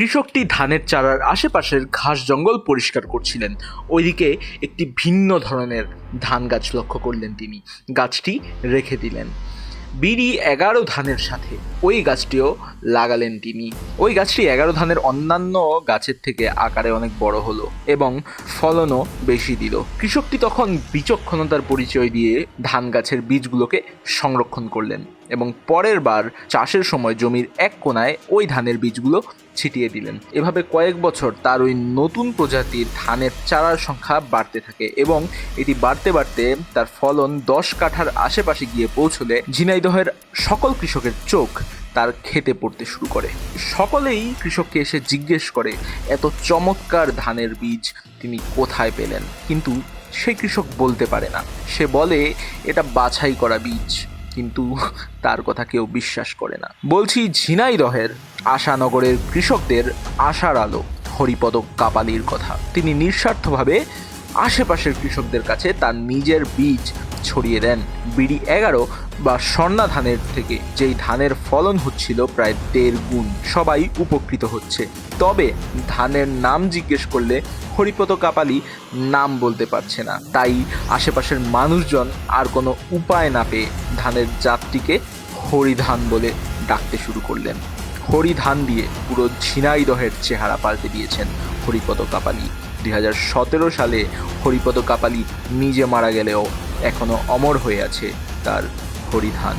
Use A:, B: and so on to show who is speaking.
A: কৃষকটি ধানের চারার আশেপাশের ঘাস জঙ্গল পরিষ্কার করছিলেন। ওইদিকে একটি ভিন্ন ধরনের ধান গাছ লক্ষ্য করলেন তিনি। গাছটি রেখে দিলেন। বিড়ি এগারো ধানের সাথে ওই গাছটিও লাগালেন তিনি। ওই গাছটি এগারো ধানের অন্যান্য গাছের থেকে আকারে অনেক বড় হলো এবং ফলনও বেশি দিল। কৃষকটি তখন বিচক্ষণতার পরিচয় দিয়ে ধান গাছের বীজগুলোকে সংরক্ষণ করলেন। এবং পরের বার চাষের সময় জমির এক কোনায় ওই ধানের বীজগুলো ছিটিয়ে দিলেন। এভাবে কয়েক বছর তার ওই নতুন প্রজাতির ধানের চারার সংখ্যা বাড়তে থাকে এবং এটি বাড়তে বাড়তে তার ফলন দশ কাঠার আশেপাশে গিয়ে পৌঁছলে ঝিনাইদহের সকল কৃষকের চোখ তার খেতে পড়তে শুরু করে। সকলেই কৃষককে এসে জিজ্ঞেস করে, এত চমৎকার ধানের বীজ তিনি কোথায় পেলেন? কিন্তু সেই কৃষক বলতে পারে না। সে বলে, এটা বাছাই করা বীজ। কিন্তু তার কথা কেউ বিশ্বাস করে না। বলছি ঝিনাইদহের আশানগরের কৃষকদের আশার আলো, হরিপদ কাপালির কথা। তিনি নিঃস্বার্থভাবে আশেপাশের কৃষকদের কাছে তার নিজের বীজ ছড়িয়ে দেন। বিডি এগারো বা স্বর্ণা ধানের থেকে, যেই ধানের ফলন হচ্ছিল প্রায় দেড় গুণ, সবাই উপকৃত হচ্ছে। তবে ধানের নাম জিজ্ঞেস করলে হরিপদ কাপালি নাম বলতে পারছে না। তাই আশেপাশের মানুষজন আর কোনো উপায় না পেয়ে ধানের জাতটিকে হরিধান বলে ডাকতে শুরু করলেন। হরিধান দিয়ে পুরো ঝিনাইদহের চেহারা পাল্টে দিয়েছেন হরিপদ কাপালি। দুই হাজার সতেরো সালে হরিপদ কাপালি নিজে মারা গেলেও এখনও অমর হয়ে আছে তার হরিধান।